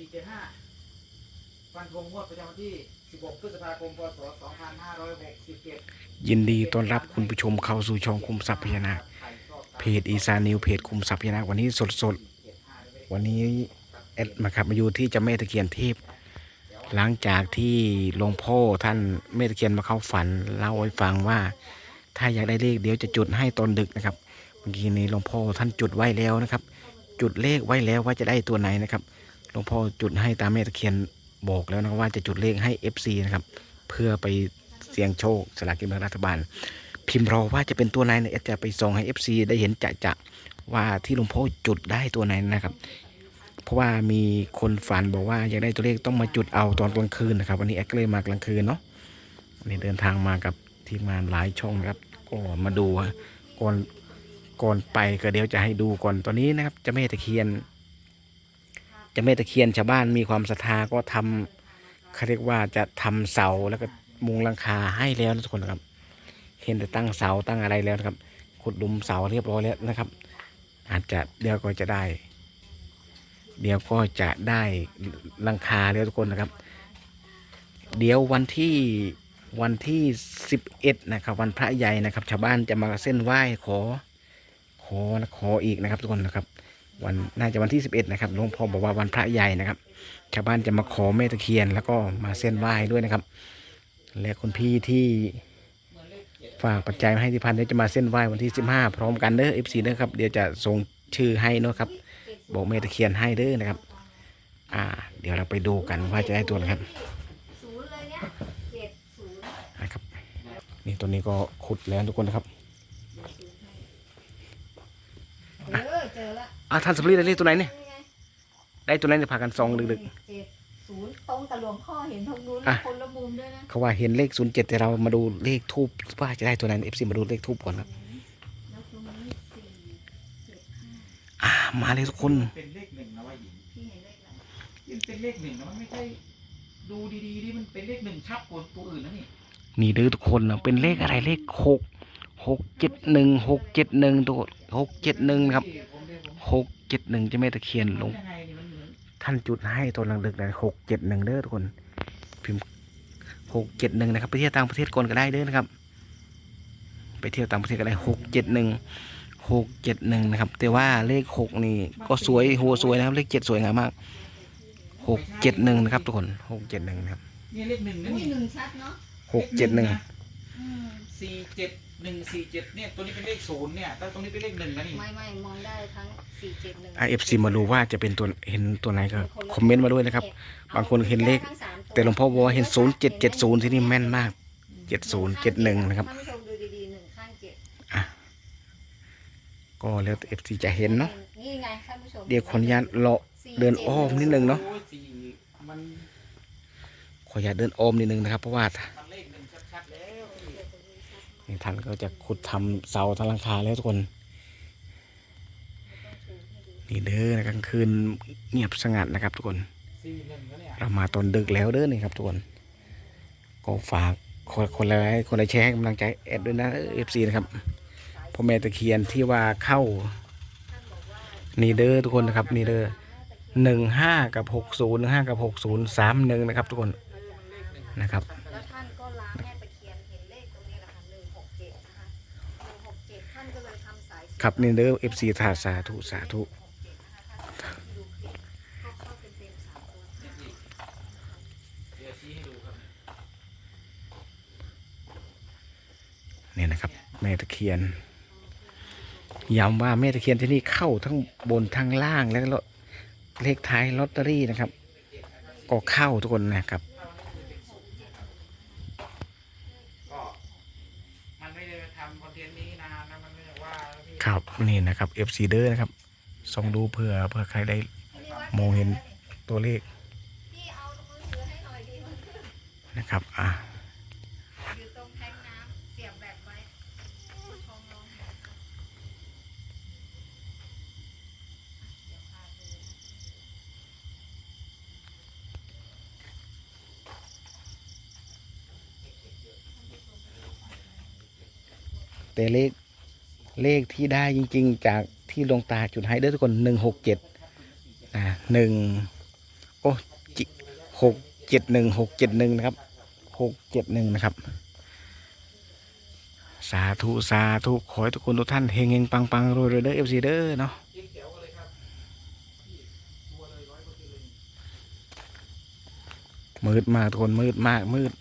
สี่เจ็ดห้าฟันธงงวดประจำวันที่สิบหกพฤษภาคม พศสองพันห้าร้อยหกสิบเจ็ดยินดีต้อนรับคุณผู้ชมเข้าสู่ช่องคุมทรัพย์พญานาคเพจอีสานนิวเพจคุมทรัพย์พญานาควันนี้สดสดวันนี้แอดมาขับมาอยู่ที่เจะแม่ตะเคียนเทพหลังจากที่หลวงพ่อท่านแม่ตะเคียนมาเข้าฝันเล่าให้ฟังว่า ถ้าอยากได้เลขเดี๋ยวจะจุดให้ตอนดึกนะครับเมื่อกี้นี้หลวงพ่อท่านจุดไว้แล้วนะครับ จุดเลขไว้แล้วว่าจะได้ตัวไหนนะครับ หลวงพ่อจุดให้ตามแม่ตะเคียนบอกแล้วนะว่าจะจุดเลขให้ FC นะครับ เพื่อไปเสี่ยงโชคสลากกินแบ่งรัฐบาล พิมพ์รอว่าจะเป็นตัวไหนเนี่ยจะไปส่งให้ FC ได้เห็นจะจะว่าที่หลวงพ่อจุดได้ตัวไหนนะครับ เพราะว่ามีคนฝันบอกว่าอยากได้ตัวเลขต้องมาจุดเอาตอนกลางคืนนะครับ วันนี้แอดก็เลยมากลางคืนเนาะวันนี้เดินทางมากับทีมงานหลายช่องครับก็มาดูก่อนก่อนไปก็เดี๋ยวจะให้ดูก่อนตอนนี้นะครับจะแม่ตะเคียน จะแม่ตะเคียนชาวบ้านมีความศรัทธาก็ทำเขาเรียกว่าจะทำเสาแล้วก็มุงหลังคาให้แล้วนะทุกคนนะครับเห็นแต่ตั้งเสาตั้งอะไรแล้วนะครับ ขุดหลุมเสาเรียบร้อยแล้วนะครับ อาจจะเดี๋ยวก็จะได้ เดี๋ยวก็จะได้หลังคาแล้วทุกคนนะครับ เดี๋ยววันที่วันที่สิบเอ็ดนะครับ วันพระใหญ่นะครับ ชาวบ้านจะมาเส้นไหว้ขอขอขออีกนะครับ ทุกคนนะครับ วันน่าจะวันที่สิบเอ็ดนะครับหลวงพ่อบอกว่าวันพระใหญ่นะครับ ชาวบ้านจะมาขอแม่ตะเคียน แล้วก็มาเส้นไหว้ด้วยนะครับ และคุณพี่ที่ฝากปัจจัยมาให้ที่พันเดี๋ยวจะมาเส้นไหว้วันที่ 15 พร้อมกันเด้อ FC เด้อครับเดี๋ยวจะส่งชื่อให้เนาะครับ บอกเมตะเคียนให้เด้อนะครับ อ่า เดี๋ยวเราไปดูกันว่าจะได้ตัวนะครับศูนย์เลยเนี่ยเจ็ดศูนย์นะครับนี่ตัวนี้ก็ขุดแล้วทุกคนนะครับ เออเจอละอ่าท่านสมรีได้เลขตัวไหนเนี่ยนี่ไงได้ตัวไหนเนี่ยพากันซองดึก เจ็ดศูนย์ตรงกับหลวงพ่อเห็นทางนู้นอะ คนละมุมด้วยนะๆเขาว่าเห็นเลข07แต่เรามาดูเลขทูบว่าจะได้ตัวไหน FC มาดูเลขทูบก่อนครับแล้วตรงนี้สี่เจ็ดห้าอ่ามาเลยทุกคนเป็นเลขหนึ่งนะว่าหญิงพี่เห็นเลขอะไรมันเป็นเลขหนึ่งนะมันไม่ใช่ดูดีๆดิมันเป็นเลขหนึ่งชัดกว่าตัวอื่นนะนี่นี่เด้อทุกคนนะเป็นเลขอะไรเลขหกหกเจ็ดหนึ่งหกเจ็ดหนึ่งตัวหกเจ็ดหนึ่งนะครับผมเรียกผม หกเจ็ดหนึ่งเจะแม่ตะเคียนลงยังไงนี่มันเหมือนท่านจุดให้ตอนหลังดึกนะหกเจ็ดหนึ่งเด้อทุกคนพิมพ์หกเจ็ดหนึ่งนะครับไปเที่ยวต่างประเทศก่อนก็ได้เด้อนะครับ ไปเที่ยวต่างประเทศก็ได้หกเจ็ดหนึ่งหกเจ็ดหนึ่งนะครับ แต่ว่าเลขหกนี่ก็สวยหัวสวยนะครับ เลขเจ็ดสวยงามมากหกเจ็ดหนึ่งนะครับ ทุกคนหกเจ็ดหนึ่งนะครับนี่เลขหนึ่งนะอุ้ยนี่หนึ่งชัดเนาะหกเจ็ดหนึ่งอืม สี่เจ็ดหนึ่งสี่เจ็ดเนี่ยตัวนี้เป็นเลขศูนย์เนี่ยแล้วตรงนี้เป็นเลขหนึ่งนะนี่ไม่ไม่มองได้ทั้งสี่เจ็ดหนึ่งไอเอฟซีมาดูว่าจะเป็นตัวเห็นตัวไหนก็คอมเมนต์มาด้วยนะครับ บางคนเห็นเลข แต่หลวงพ่อบอกว่าเห็นศูนย์เจ็ดเจ็ดศูนย์ที่นี่แม่นมากเจ็ดศูนย์เจ็ดหนึ่งนะครับท่านผู้ชมดูดีๆหนึ่งข้างเจ็ดก็แล้วเอฟซีจะเห็นเนาะนี่ไงท่านผู้ชมเดี๋ยวขออนุญาตเลาะสี่เดินอ้อมนิดนึงเนาะโอ้ยสี่มันขออนุญาตเดินอ้อมนิดนึงนะครับ เพราะว่ามันเลขหนึ่งชัดๆแล้วนี่ ท่านก็จะขุดทำเสาทางหลังคาแล้วทุกคน นี่เด้อนะกลางคืนเงียบสงัดนะครับทุกคนสี่หนึ่งแล้วเนี่ยเรามาตอนดึกแล้วเด้อนี่ครับทุกคน ก็ฝากคนคนละไลค์คนละแชร์ให้กำลังใจแอดด้วยนะเอฟซีนะครับพ่อแม่ตะเคียนที่ว่าเข้า นี่เด้อทุกคนนะครับ นี่เด้อหนึ่งห้ากับหกศูนย์หนึ่งห้ากับหกศูนย์สามหนึ่งนะครับ ทุกคนนะครับ ครับนี่เด้อเอฟซีทาสาธุสาธุดูกสามตัวเดี๋ยนี่นะครับแม่ตะเคียนย้ำว่าแม่ตะเคียนที่นี่เข้าทั้งบนทั้งล่างแล้วเลขท้ายลอตเตอรี่นะครับ ก็เข้าทุกคนนะครับ ก็มันไม่ได้ ทำคอนเทนต์นี้นานนะมันไม่ได้ว่าแล้วพี่ครับนี่นะครับ FC เดอร์นะครับส่องดูเพื่อเพื่อใครได้มองเห็นตัวเลขพี่เอามือถือให้หน่อยดีมันนะครับอะ อยู่ตรงแทงน้ำเสียบแบบไว้ชงลงเดี๋ยวพาดูนะ แต่เลขเลขที่ได้จริง ๆ จากที่ลงตาจุดให้เด้อทุกคนหนึ่งหกเจ็ดนะหนึ่งโอ้หกเจ็ดหนึ่งหกเจ็ดหนึ่งนะครับหกเจ็ดหนึ่งนะครับ สาธุ สาธุ ขอให้ทุกคนทุกท่านเฮงเฮงปังปังรวยรวยเด้อเอฟซีเด้อเนาะมืดมากทุกคนมืดมากมืด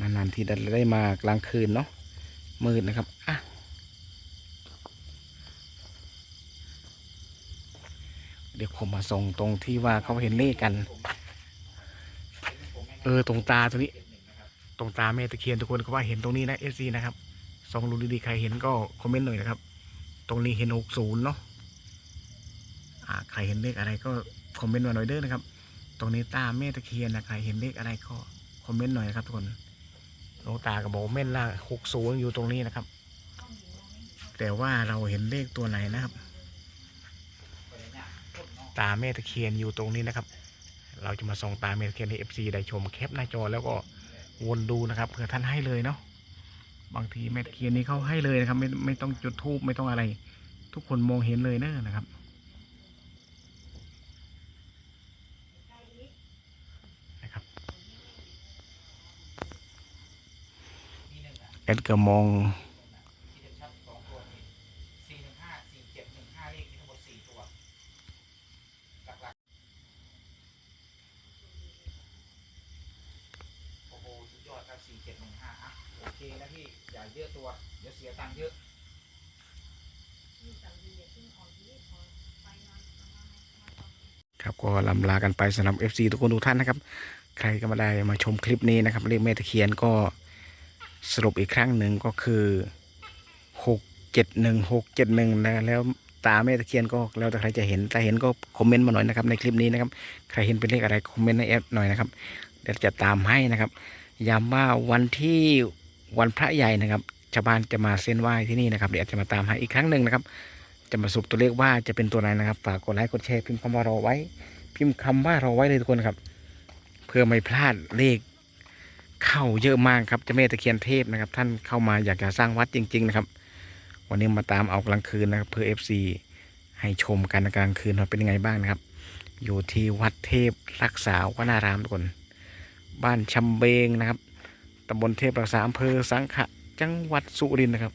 นานๆทีได้มากลางคืนเนาะ มืดนะครับอะเดี๋ยวผมมาส่งตรงที่ว่าเขาเห็นเลขกัน เออตรงตาตัวนี้ ตรงตาแม่ตะเคียนทุกคนก็ว่าเห็นตรงนี้นะเอซีนะครับส่องดูดีๆใครเห็นก็คอมเมนต์หน่อยนะครับ ตรงนี้เห็นหกศูนย์เนาะอ่าใครเห็นเลขอะไรก็คอมเมนต์มาหน่อยเด้อนะครับ ตรงนี้ตาแม่ตะเคียนนะใครเห็นเลขอะไรก็คอมเมนต์หน่อยนะครับทุกคน หลวงตาก็บอกแม่นละหกศูนย์อยู่ตรงนี้นะครับ แต่ว่าเราเห็นเลขตัวไหนนะครับ ตาแม่ตะเคียนอยู่ตรงนี้นะครับ เราจะมาส่องตาแม่ตะเคียนให้เอฟซีได้ชมแคปหน้าจอแล้วก็วนดูนะครับเผื่อท่านให้เลยเนาะบางทีแม่ตะเคียนนี้เขาให้เลยนะครับ ไม่ไม่ต้องจุดธูปไม่ต้องอะไร ทุกคนมองเห็นเลยเนอะนะครับ มีหนึ่งอะ แอดก็มอง ที่จะชัดสองตัวนี้สี่หนึ่งห้าสี่เจ็ดหนึ่งห้าเลขมีทั้งหมดสี่ตัวหลักๆโอ้โห สุดยอดครับสี่เจ็ดหนึ่งห้าอะโอเคนะพี่อย่าเยอะตัวเดี๋ยวเสียตังค์เยอะครับก็ลำลากันไปสำหรับ FC ทุกคนทุกท่านนะครับ ใครก็มาได้มาชมคลิปนี้นะครับเลขแม่ตะเคียนก็ สรุปอีกครั้งหนึ่งก็คือหกเจ็ดหนึ่งหกเจ็ดหนึ่งนะแล้วตาแม่ตะเคียนก็แล้วแต่ใครจะเห็นถ้าเห็นก็คอมเมนต์มาหน่อยนะครับในคลิปนี้นะครับใครเห็นเป็นเลขอะไรคอมเมนต์ในแอปหน่อยนะครับเดี๋ยวจะตามให้นะครับย้ำว่าวันที่วันพระใหญ่นะครับชาวบ้านจะมาเส้นไหว้ที่นี่นะครับเดี๋ยวจะมาตามให้อีกครั้งหนึ่งนะครับ จะมาสุปตัวเลขว่าจะเป็นตัวไหนนะครับ ฝากกดไลค์กดแชร์พิมพ์คำว่ารอไว้ พิมพ์คำว่ารอไว้เลยทุกคนครับ เพื่อไม่พลาดเลข เข้าเยอะมากครับเจ้าแม่ตะเคียนเทพนะครับ ท่านเข้ามาอยากจะสร้างวัดจริง ๆ นะครับ วันนี้มาตามเอากลางคืนนะครับเพื่อฟซีให้ชมกันกลางคืนว่าเป็นยังไงบ้างนะครับ อยู่ที่วัดเทพรักษาวนารามทุกคนบ้านชำเบงนะครับตำบลเทพรักษาอำเภอสังขะจังหวัดสุรินทร์นะครับ